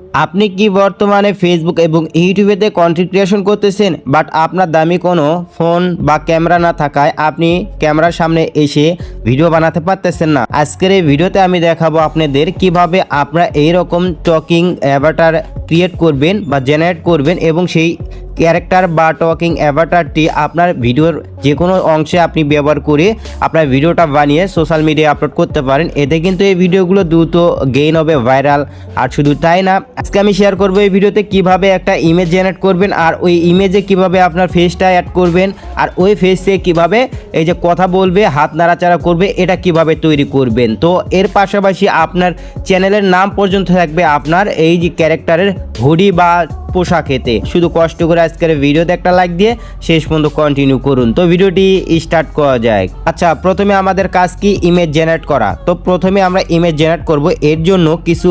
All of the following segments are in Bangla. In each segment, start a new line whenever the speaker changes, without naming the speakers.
আপনি কি বর্তমানে ফেসবুক এবং ইউটিউবেতে কন্টেন্ট ক্রিয়েশন করতেছেন? বাট আপনার দামি কোনো ফোন বা ক্যামেরা না থাকায় আপনি ক্যামেরার সামনে এসে ভিডিও বানাতে পারতেছেন না। আজকের এই ভিডিওতে আমি দেখাবো আপনাদের কীভাবে আপনারা এইরকম টকিং অ্যাভাটার ক্রিয়েট করবেন বা জেনারেট করবেন এবং সেই ক্যারেক্টার বা টকিং অ্যাভাটারটি আপনার ভিডিওর যে কোনো অংশে আপনি ব্যবহার করে আপনার ভিডিওটা বানিয়ে সোশ্যাল মিডিয়ায় আপলোড করতে পারেন। এতে কিন্তু এই ভিডিওগুলো দ্রুত গেইন হবে ভাইরাল আর শুধু তাই না, আজকে আমি শেয়ার করব এই ভিডিওতে কীভাবে একটা ইমেজ জেনারেট করবেন আর ওই ইমেজে কীভাবে আপনার ফেসটা অ্যাড করবেন আর ওই ফেসে কীভাবে এই যে কথা বলবে, হাত নাড়াচাড়া করবে, এটা কীভাবে তৈরি করবেন। তো এর পাশাপাশি আপনার চ্যানেলের নাম পর্যন্ত থাকবে আপনার এই যে ক্যারেক্টারের হুডি বা পোশাকেতে শুধু কষ্ট করে আজকের ভিডিওতে একটা লাইক দিয়ে শেষ পর্যন্ত কন্টিনিউ করুন। তো ভিডিওটি স্টার্ট করা যায় আচ্ছা প্রথমে আমাদের কাজ কি? ইমেজ জেনারেট করা। তো প্রথমে আমরা ইমেজ জেনারেট করব। এর জন্য কিছু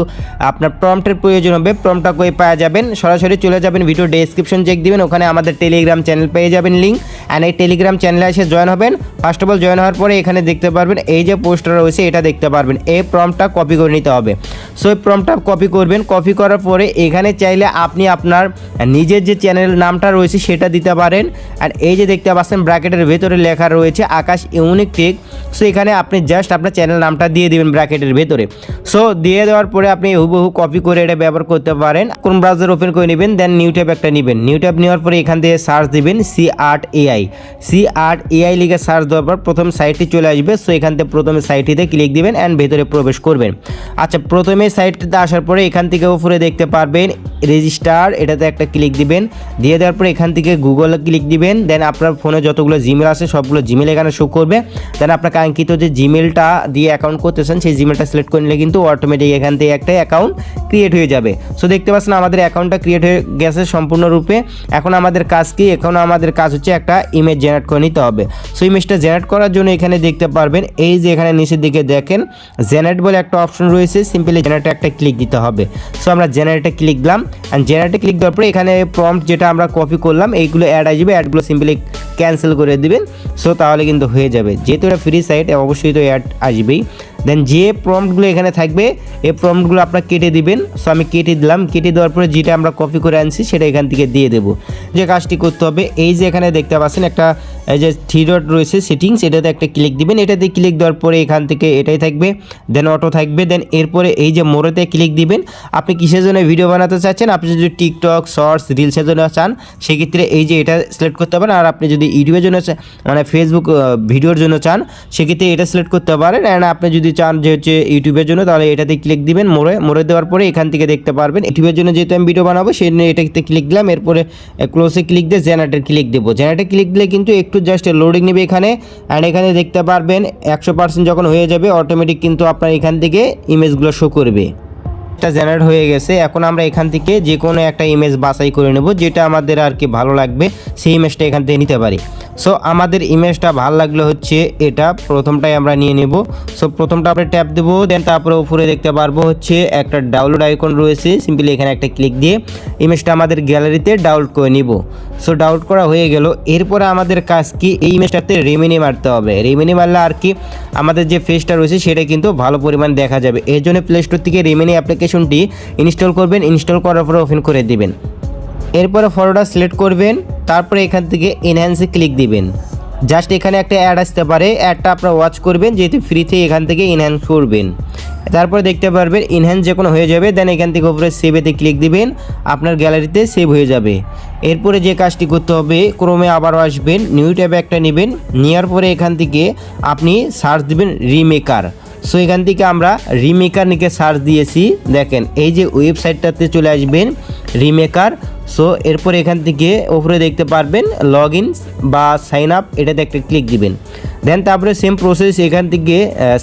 আপনার প্রম্পটের প্রয়োজন হবে। প্রম্পটটা কই পাওয়া যাবেন? সরাসরি চলে যাবেন ভিডিও ডেসক্রিপশন চেক দিবেন। ওখানে আমাদের টেলিগ্রাম চ্যানেল পেয়ে যাবেন লিঙ্ক অ্যান্ড এই টেলিগ্রাম চ্যানেলে এসে জয়েন হবেন। ফার্স্ট অফ অল জয়েন হওয়ার পরে এখানে দেখতে পারবেন, এই যে পোস্টার রয়েছে, এটা দেখতে পারবেন। এই প্রম্পটটা কপি করে নিতে হবে। সো এই প্রম্পটটা কপি করবেন। কপি করার পরে এখানে চাইলে আপনি আপনার নিজের যে চ্যানেল নামটা রয়েছে সেটা দিতে পারেন। আর এই যে দেখতে পাচ্ছেন ব্র্যাকেটের ভেতরে লেখা রয়েছে আকাশ ইউনিক টেক সো এখানে আপনি জাস্ট আপনার চ্যানেল নামটা দিয়ে দিবেন ব্র্যাকেটের ভেতরে। সো দিয়ে দেওয়ার পরে আপনি হুবহু কপি করে এটা ব্যবহার করতে পারেন। কোন ব্রাউজার ওপেন করে নেবেন দেন নিউ ট্যাব একটা নেবেন। নিউ ট্যাব নেওয়ার পরে এখান থেকে সার্চ দিবেন Sea Art AI Sea Art AI লিখে সার্চ দেওয়ার পর প্রথম সাইটটি চলে আসবে। সো এখান থেকে প্রথমে সাইটটিতে ক্লিক দিবেন অ্যান্ড ভেতরে প্রবেশ করবেন। আচ্ছা প্রথমে সাইটটিতে আসার পরে এখান থেকে উপরে দেখতে পারবেন রেজিস্টার এটাতে একটা ক্লিক দিবেন। দিয়ে দেওয়ার পরে এখান থেকে গুগলে ক্লিক দিবেন। দেন আপনার ফোনে যতগুলো জিমেল আছে, সবগুলো জিমেল এখানে শো করবে। দেন আপনার কাঙ্ক্ষিত যে জিমেলটা দিয়ে অ্যাকাউন্ট করতেছেন, সেই জিমেলটা সিলেক্ট করে নিলে কিন্তু অটোমেটিক এখান থেকে একটা অ্যাকাউন্ট ক্রিয়েট হয়ে যাবে। সো দেখতে পাচ্ছেন আমাদের অ্যাকাউন্টটা ক্রিয়েট হয়ে গেছে সম্পূর্ণরূপে। এখন আমাদের কাজ কি? এখন আমাদের কাজ হচ্ছে একটা ইমেজ জেনারেট করে নিতে হবে। সো ইমেজটা জেনারেট করার জন্য এখানে দেখতে পারবেন, এই যে এখানে নিচের দিকে দেখেন জেনারেট বলে একটা অপশন রয়েছে সিম্পলি জেনারেটে একটা ক্লিক দিতে হবে। সো আমরা জেনারেটে ক্লিক দিলাম অ্যান্ড জেনারেটে ক্লিক দেওয়ার পরে এখানে প্রম্পট যেটা আমরা কপি করলাম, এইগুলো অ্যাড আসবে অ্যাডগুলো সিম্পলি ক্যান্সেল করে দিবেন। সো তাহলে কিন্তু হয়ে যাবে। যেহেতু এটা ফ্রি সাইট অবশ্যই তো অ্যাড আসবেই। দেন যে প্রম্পটগুলো এখানে থাকবে, এই প্রম্পটগুলো আপনারা কেটে দিবেন। সো আমি কেটে দিলাম। কেটে দেওয়ার পরে যেটা আমরা কপি করে আনছি, সেটা এখান থেকে দিয়ে দেবো। যে কাজটি করতে হবে, এই যে এখানে দেখতে পাচ্ছেন একটা, এই যে থ্রি ডট রয়েছে সেটিংস এটাতে একটা ক্লিক দিবেন। এটাতে ক্লিক দেওয়ার পরে এখান থেকে এটাই থাকবে। দেন অটো থাকবে। দেন এরপরে এই যে মোড়েতে ক্লিক দিবেন। আপনি কিসের জন্য ভিডিও বানাতে চাচ্ছেন? আপনি যদি টিকটক শর্টস রিলসের জন্য চান, সেক্ষেত্রে এই যে এটা সিলেক্ট করতে পারেন। আর আপনি যদি ইউটিউবের জন্য মানে ফেসবুক ভিডিওর জন্য চান, সেক্ষেত্রে এটা সিলেক্ট করতে পারেন। অ্যান্ড আপনি যদি চান যে হচ্ছে ইউটিউবের জন্য, তাহলে এটাতে ক্লিক দিবেন, মোড়ে মোড়ে দেওয়ার পরে এখান থেকে দেখতে পারবেন। ইউটিউবের জন্য যেহেতু আমি ভিডিও বানাবো, সেই জন্য এটাতে ক্লিক দিলাম। এরপরে ক্লোজে ক্লিক দিয়ে জেনারেটর ক্লিক দেবো। জেনারেটর ক্লিক দিলে কিন্তু একটু জাস্ট লোডিং নেবে এখানে। অ্যান্ড এখানে দেখতে পারবেন, একশো যখন হয়ে যাবে অটোমেটিক কিন্তু আপনার এখান থেকে ইমেজগুলো শো করবে। এটা জেনারেট হয়ে গেছে। এখন আমরা এখান থেকে যে কোনো একটা ইমেজ বাছাই করে নেব, যেটা আমাদের আর কি ভালো লাগবে, সেই ইমেজটা এখান থেকে নিতে পারি। সো আমাদের ইমেজটা ভালো লাগলে হচ্ছে এটা, প্রথমটাই আমরা নিয়ে নেব। সো প্রথমটা আমরা ট্যাপ দেবো দেন তারপরে উপরে দেখতে পারব হচ্ছে একটা ডাউনলোড আইকন রয়েছে সিম্পলি এখানে একটা ক্লিক দিয়ে ইমেজটা আমাদের গ্যালারিতে ডাউনলোড করে নিব। সো ডাউট করা হয়ে গেল। এরপরে আমাদের কাজ কি? এই ম্যাচটাতে রেমিনি মারতে হবে। রেমিনি মারলে আর কি? আমাদের যে ফেসটা রয়েছে, সেটা কিন্তু ভালো পরিমাণ দেখা যাবে। এর জন্য প্লে স্টোর থেকে রেমিনি অ্যাপ্লিকেশনটি ইনস্টল করবেন। ইনস্টল করার পরে ওপেন করে দিবেন। এরপরে ফটোটা সিলেক্ট করবেন। তারপরে এখান থেকে এনহ্যান্সে ক্লিক দিবেন। জাস্ট এখানে একটা অ্যাড আসতে পারে। অ্যাডটা আপনারা ওয়াচ করবেন, যেহেতু ফ্রিতে এখান থেকে এনহ্যান্স করবেন। তারপরে দেখতে পারবেন এনহ্যান্স যে কোনো হয়ে যাবে দেন এখান থেকে উপরে সেভেতে ক্লিক দিবেন, আপনার গ্যালারিতে সেভ হয়ে যাবে। এরপরে যে কাজটি করতে হবে, ক্রমে আবারও আসবেন নিউ ট্যাবে একটা নেবেন, নেওয়ার পরে এখান থেকে আপনি সার্চ দিবেন রিমেকার সো এখান থেকে আমরা রিমেকার নিকে সার্চ দিয়েছি। দেখেন, এই যে ওয়েবসাইটটাতে চলে আসবেন রিমেকার সো এরপর এখান থেকে ওপরে দেখতে পারবেন লগ ইন বা সাইন আপ এটাতে একটা ক্লিক দিবেন। দেন তারপরে সেম প্রসেস এখান থেকে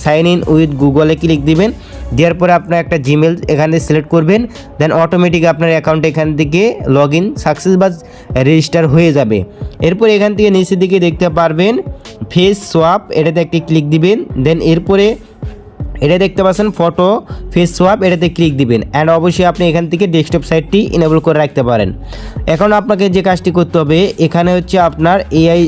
সাইন ইন উইথ গুগলে ক্লিক দিবেন। দেওয়ার পরে আপনার একটা জিমেল এখান এখানে সিলেক্ট করবেন। দেন অটোমেটিক আপনার অ্যাকাউন্ট এখান থেকে লগ ইন সাকসেস বা রেজিস্টার হয়ে যাবে। এরপর এখান থেকে নিচের দিকে দেখতে পারবেন ফেস সোয়াপ এটাতে একটি ক্লিক দিবেন। দেন এরপরে এটা দেখতে পাচ্ছেন ফটো ফেস সোয়াপ এটাতে ক্লিক দিবেন। অ্যান্ড অবশ্যই আপনি এখান থেকে ডেস্কটপ সাইটটি ইনেবল করে রাখতে পারেন। এখন আপনাকে যে কাজটি করতে হবে, এখানে হচ্ছে আপনার এআই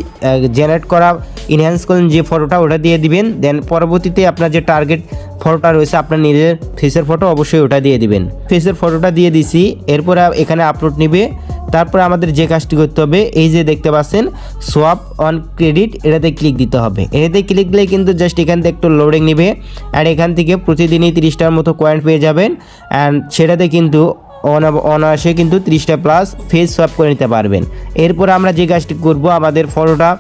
জেনারেট করা ইনহ্যান্স করলেন যে ফটোটা ওটা দিয়ে দিবেন। দেন পরবর্তীতে আপনার যে টার্গেট ফটোটা রয়েছে, আপনার নিজের ফেসের ফটো অবশ্যই ওটা দিয়ে দিবেন। ফেসের ফটোটা দিয়ে দিছি, এরপরে এখানে আপলোড নিবে। তারপরে আমাদের যে কাজটি করতে হবে, এই যে দেখতে পাচ্ছেন সোয়াপ অন ক্রেডিট এটাতে ক্লিক দিতে হবে। এটাতে ক্লিক দিলে কিন্তু জাস্ট এখান থেকে একটু লোডিং নেবে অ্যান্ড এখান থেকে প্রতিদিনই তিরিশটার মতো কয়েন পেয়ে যাবেন অ্যান্ড সেটাতে কিন্তু অনা- অনায়াসে কিন্তু তিরিশটা প্লাস ফেস সোয়াপ করে নিতে পারবেন। এরপর আমরা যে কাজটি করব, আমাদের ফটোটা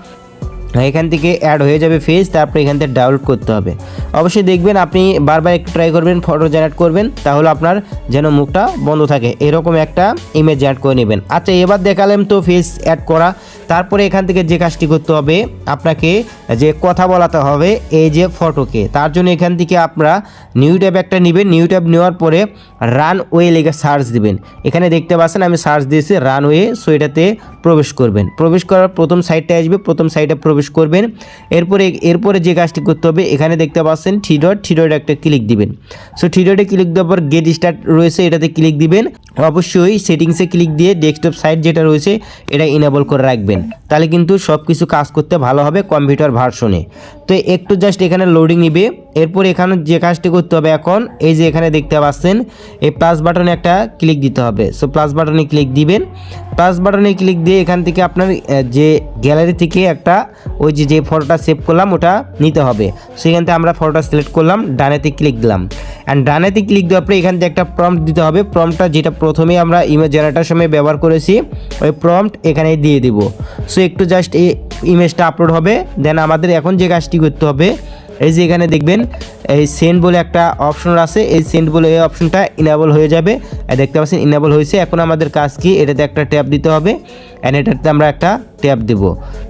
এখান থেকে অ্যাড হয়ে যাবে ফেস তারপরে এখান থেকে ডাউনলোড করতে হবে। অবশ্যই দেখবেন আপনি বারবার একটু ট্রাই করবেন ফটো জেনারেট করবেন, তাহলে আপনার যেন মুখটা বন্ধ থাকে। এরকম একটা ইমেজ অ্যাড করে নেবেন। আচ্ছা এবার দেখালাম তো ফেস অ্যাড করা। তারপরে এখান থেকে যে কাজটি করতে হবে, আপনাকে যে কথা বলাতে হবে, এই যে ফটোকে তার জন্য এখান থেকে আপনারা নিউ ট্যাব একটা নেবেন। নিউ ট্যাব নেওয়ার পরে রান ওয়ে লেগে সার্চ দিবেন। এখানে দেখতে পাচ্ছেন, আমি সার্চ দিয়েছি রান ওয়ে সো এটাতে প্রবেশ করবেন। প্রবেশ করার প্রথম সাইটটা আসবে, প্রথম সাইটে প্রবেশ করবেন। এরপরে এরপরে যে কাজটি করতে হবে, এখানে দেখতে পাচ্ছেন থ্রি ডট থ্রি ডট একটা ক্লিক দিবেন। সো থ্রি ডটে ক্লিক দেওয়ার পর গেট স্টার্ট রয়েছে, এটাতে ক্লিক দিবেন। অবশ্যই সেটিংসে ক্লিক দিয়ে ডেস্কটপ সাইট যেটা রয়েছে, এটা ইনেবল করে রাখবেন। তাহলে কিন্তু সব কিছু কাজ করতে ভালো হবে কম্পিউটার ভার্সনে তো একটু জাস্ট এখানে লোডিং নিবে। এরপর এখানে যে কাজটি করতে হবে এখন, এই যে এখানে দেখতে পাচ্ছেন, এই প্লাস বাটনে একটা ক্লিক দিতে হবে। সো প্লাস বাটনে ক্লিক দিবেন। প্লাস বাটনে ক্লিক দিয়ে এখান থেকে আপনার যে গ্যালারি থেকে একটা, ওই যে যে ফটোটা সেভ করলাম, ওটা নিতে হবে। সেখান থেকে আমরা ফটোটা সিলেক্ট করলাম ডানেতে ক্লিক দিলাম। অ্যান্ড ডানেতে ক্লিক দেওয়ার পরে এখান থেকে একটা প্রম্পট দিতে হবে। প্রম্পটটা যেটা প্রথমে আমরা ইমেজ জেনারেটার সময় ব্যবহার করেছি, ওই প্রম্পট এখানে দিয়ে দিব। সো একটু জাস্ট এই ইমেজটা আপলোড হবে। দেন আমাদের এখন যে কাজটি করতে হবে এই যে এখানে দেখবেন, এই সেন্ট বলে একটা অপশন আছে, এই সেন্ট বলে এই অপশনটা ইনেবল হয়ে যাবে। দেখতে পাচ্ছেন ইনেবল হয়েছে। এখন আমাদের কাজ কি? এটাতে একটা ট্যাপ দিতে হবে অ্যান্ড এটাতে আমরা একটা ট্যাপ দেব।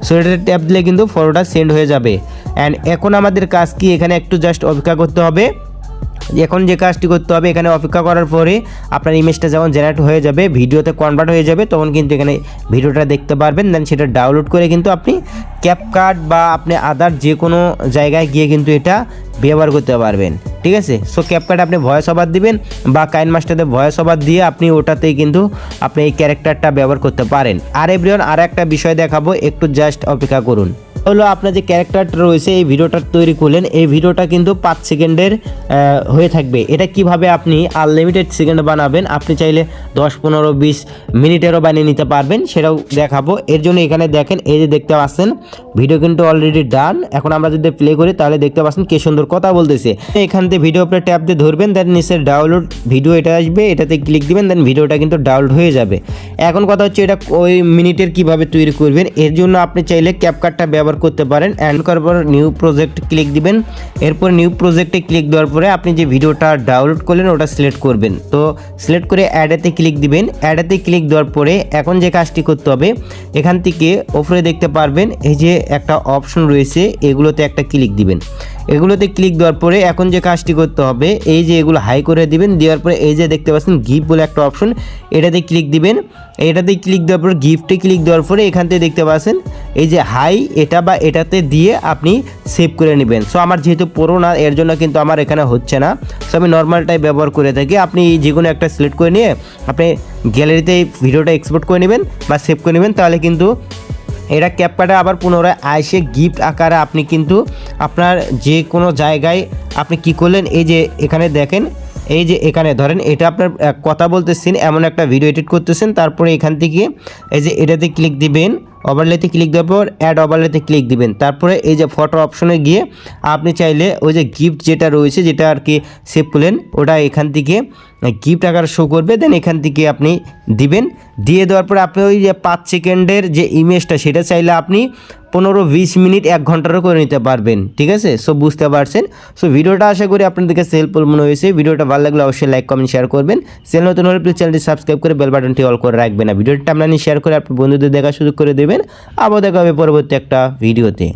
সো এটাতে ট্যাপ দিলে কিন্তু ফটোটা সেন্ড হয়ে যাবে। অ্যান্ড এখন আমাদের কাজ কি? এখানে একটু জাস্ট অপেক্ষা করতে হবে। এখন যে কাজটি করতে হবে, এখানে অপেক্ষা করার পরে আপনার ইমেজটা যখন জেনারেট হয়ে যাবে, ভিডিওতে কনভার্ট হয়ে যাবে, তখন কিন্তু এখানে ভিডিওটা দেখতে পারবেন। দেন সেটা ডাউনলোড করে কিন্তু আপনি ক্যাপকার্ড বা আপনি আদার যে কোনো জায়গায় গিয়ে কিন্তু এটা ব্যবহার করতে পারবেন। ঠিক আছে? সো ক্যাপকার্ড আপনি ভয়েস ওভার দিবেন বা কাইন মাস্টারদের ভয়েস ওভার দিয়ে আপনি ওটাতেই কিন্তু আপনি এই ক্যারেক্টারটা ব্যবহার করতে পারেন। আর এভরিওয়ান আর একটা বিষয় দেখাবো, একটু জাস্ট অপেক্ষা করুন। হলো আপনার যে ক্যারেক্টারটা রয়েছে, এই ভিডিওটা তৈরি করলেন, এই ভিডিওটা কিন্তু পাঁচ সেকেন্ডের হয়ে থাকবে। এটা কীভাবে আপনি আনলিমিটেড সেকেন্ড বানাবেন, আপনি চাইলে দশ, পনেরো, বিশ মিনিটেরও বানিয়ে নিতে পারবেন, সেটাও দেখাবো। এর জন্য এখানে দেখেন, এই যে দেখতে পাচ্ছেন ভিডিও কিন্তু অলরেডি ডান এখন আমরা যদি প্লে করি, তাহলে দেখতে পাচ্ছেন কে সুন্দর কথা বলতেছে। এখান থেকে ভিডিও উপরে ট্যাপ দিয়ে ধরবেন দেন নিচে ডাউনলোড ভিডিও এটা আসবে, এটাতে ক্লিক দিবেন দেন ভিডিওটা কিন্তু ডাউনলোড হয়ে যাবে। এখন কথা হচ্ছে, এটা ওই মিনিটের কীভাবে তৈরি করবেন, এর জন্য আপনি চাইলে ক্যাপকার্ডটা ব্যবহার করতে পারেন অ্যান্ড করার পর নিউ প্রজেক্ট ক্লিক দিবেন। এরপর নিউ প্রজেক্টে ক্লিক দেওয়ার পরে আপনি যে ভিডিওটা ডাউনলোড করলেন, ওটা সিলেক্ট করবেন। তো সিলেক্ট করে অ্যাডেতে ক্লিক দিবেন। অ্যাডেতে ক্লিক দেওয়ার পরে এখন যে কাজটি করতে হবে, এখান থেকে ওপরে দেখতে পারবেন, এই যে একটা অপশন রয়েছে, এগুলোতে একটা ক্লিক দিবেন। এগুলোতে ক্লিক দেওয়ার পরে এখন যে কাজটি করতে হবে, এই যে এগুলো হাই করে দিবেন। দেওয়ার পরে এই যে দেখতে পাচ্ছেন গিফট বলে একটা অপশন, এটাতে ক্লিক দিবেন। এটাতে ক্লিক দেওয়ার পর গিফটে ক্লিক দেওয়ার পরে এখান থেকে দেখতে পাচ্ছেন, এই যে হাই এটা বা এটাতে দিয়ে আপনি সেভ করে নেবেন। সো আমার যেহেতু পুরো না এর জন্য কিন্তু আমার এখানে হচ্ছে না। সো আমি নর্মালটাই ব্যবহার করে থাকি। আপনি যে কোনো একটা সিলেক্ট করে নিয়ে আপনি গ্যালারিতে ভিডিওটা এক্সপোর্ট করে নেবেন বা সেভ করে নেবেন, তাহলে কিন্তু এটা ক্যাপকার্ডে আবার পুনরায় আইসে গিফট আকারে আপনি কিন্তু আপনার যে কোনো জায়গায় আপনি কি করলেন, এই যে এখানে দেখেন এই যে এখানে ধরেন এটা আপনার কথা বলতেছেন, এমন একটা ভিডিও এডিট করতেছেন, তারপরে এখান থেকে এই যে এটাতে ক্লিক দিবেন ওভারলেতে ক্লিক দেওয়ার পর অ্যাড ওভারলেতে ক্লিক দিবেন। তারপরে এই যে ফটো অপশনে গিয়ে আপনি চাইলে ওই যে গিফট যেটা রয়েছে, যেটা আর কি সেভ করলেন, ওটা এখান থেকে গিফট আকার শো করবে দেন এখান থেকে আপনি দিবেন। দিয়ে দেওয়ার পরে আপনি ওই যে পাঁচ সেকেন্ডের যে ইমেজটা, সেটা চাইলে আপনি পনেরো বিশ মিনিট, এক ঘন্টারও করে নিতে পারবেন, ঠিক আছে? সো বুঝতে পারছেন? সো ভিডিওটা আশা করি আপনাদেরকে হেল্পফুল মনে হয়েছে। ভিডিওটা ভালো লাগলে অবশ্যই লাইক কমেন্ট শেয়ার করবেন। চ্যানেল নতুন হলে প্লিজ চ্যানেলটি সাবস্ক্রাইব করে বেল বাটনটি অল করে রাখবেন। আর ভিডিওটা আপনার শেয়ার করে আপনার বন্ধুদের দেখা সুযোগ করে দেবেন। আবার দেখা হবে পরবর্তী একটা ভিডিওতে।